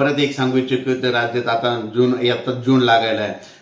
परत एक सांगू इच्छितो तर राज्यात आता जून आता जून लागायला आहे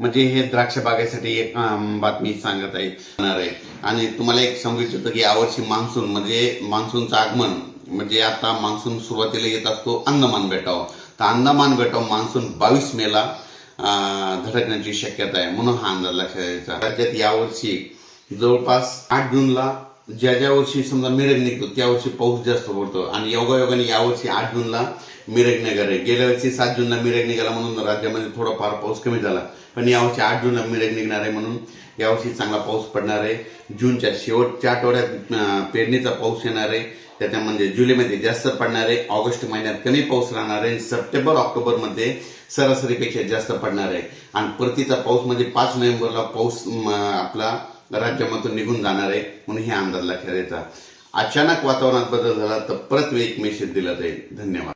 म्हणजे हे द्राक्ष बागेसाठी एक बातमी सांगत आहे जाणार आहे. आणि तुम्हाला एक सांगू इच्छितो की यावर्षी मान्सून म्हणजे मान्सूनचं आगमन म्हणजे आता मान्सून सुरुवातीला येत असतो अंदमान बेटावर तर अंदमान बेटावर मान्सून बावीस मेला धडकण्याची शक्यता आहे म्हणून हा अंदाज लक्षात द्यायचा राज्यात यावर्षी जवळपास आठ जूनला ज्या ज्या वर्षी समजा मिरग निघतो त्या वर्षी पाऊस जास्त पडतो. आणि योगायोगाने यावर्षी आठ जूनला मिरग निघाल आहे. गेल्या वर्षी सात जूनला मिरग निघाला म्हणून राज्यामध्ये थोडाफार पाऊस कमी झाला. पण यावर्षी आठ जूनला मिरग निघणार आहे म्हणून यावर्षी चांगला पाऊस पडणार आहे. जूनच्या शेवटच्या आठवड्यात पेरणीचा पाऊस येणार आहे. त्याच्यामध्ये म्हणजे जुलैमध्ये जास्त पडणार आहे. ऑगस्ट महिन्यात कमी पाऊस राहणार आहे. सप्टेंबर ऑक्टोबरमध्ये सरासरीपेक्षा जास्त पडणार आहे. आणि परतीचा पाऊस म्हणजे पाच नोव्हेंबरला पाऊस आपला राज्यामधून निघून जाणार आहे म्हणून हे अंदाज लक्षात द्यायचा अचानक वातावरणात बदल झाला तर परत एक मेसेज दिला जाईल. धन्यवाद.